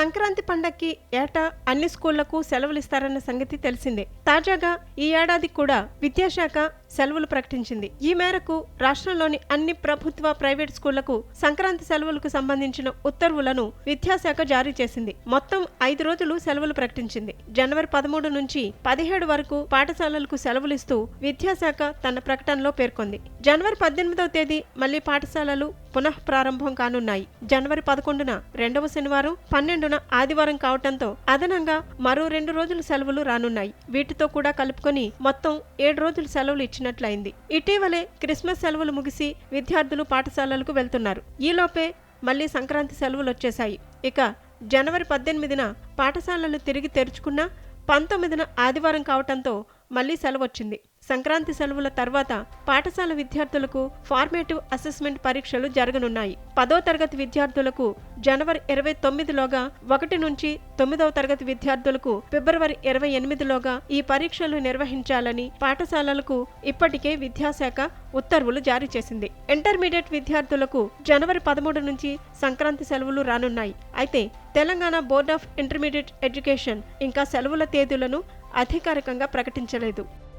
సంక్రాంతి పండక్కి ఏటా అన్ని స్కూళ్ళకు సెలవులు ఇస్తారన్న సంగతి తెలిసిందే. తాజాగా ఈ ఏడాది కూడా విద్యాశాఖ సెలవులు ప్రకటించింది. ఈ మేరకు రాష్ట్రంలోని అన్ని ప్రభుత్వ ప్రైవేట్ స్కూళ్ళకు సంక్రాంతి సెలవులకు సంబంధించిన ఉత్తర్వులను విద్యాశాఖ జారీ చేసింది. మొత్తం ఐదు రోజులు సెలవులు ప్రకటించింది. జనవరి పదమూడు నుంచి పదిహేడు వరకు పాఠశాలలకు సెలవులిస్తూ విద్యాశాఖ తన ప్రకటనలో పేర్కొంది. జనవరి పద్దెనిమిదవ తేదీ మళ్ళీ పాఠశాలలు పునః ప్రారంభం కానున్నాయి. జనవరి పదకొండున రెండవ శనివారం పన్నెండున ఆదివారం కావటంతో అదనంగా మరో రెండు రోజులు సెలవులు రానున్నాయి. వీటితో కూడా కలుపుకొని మొత్తం ఏడు రోజులు సెలవులు వచ్చినట్లయింది ఇటీవలే క్రిస్మస్ సెలవులు ముగిసి విద్యార్థులు పాఠశాలలకు వెళ్తున్నారు. ఈలోపే మళ్ళీ సంక్రాంతి సెలవులు వచ్చేశాయి ఇక జనవరి పద్దెనిమిదిన పాఠశాలలు తిరిగి తెరుచుకున్నా పంతొమ్మిదిన ఆదివారం కావటంతో మళ్ళీ సెలవు వచ్చింది సంక్రాంతి సెలవుల తర్వాత పాఠశాల విద్యార్థులకు ఫార్మేటివ్ అసెస్మెంట్ పరీక్షలు జరగనున్నాయి. పదో తరగతి విద్యార్థులకు జనవరి ఇరవై తొమ్మిదిలోగా ఒకటి నుంచి తొమ్మిదవ తరగతి విద్యార్థులకు ఫిబ్రవరి ఇరవై ఎనిమిదిలోగా ఈ పరీక్షలు నిర్వహించాలని పాఠశాలలకు ఇప్పటికే విద్యాశాఖ ఉత్తర్వులు జారీ చేసింది. ఇంటర్మీడియట్ విద్యార్థులకు జనవరి పదమూడు నుంచి సంక్రాంతి సెలవులు రానున్నాయి. అయితే Telangana board of intermediate education ఇంకా సెలవుల తేదీలను అధికారికంగా ప్రకటించలేదు.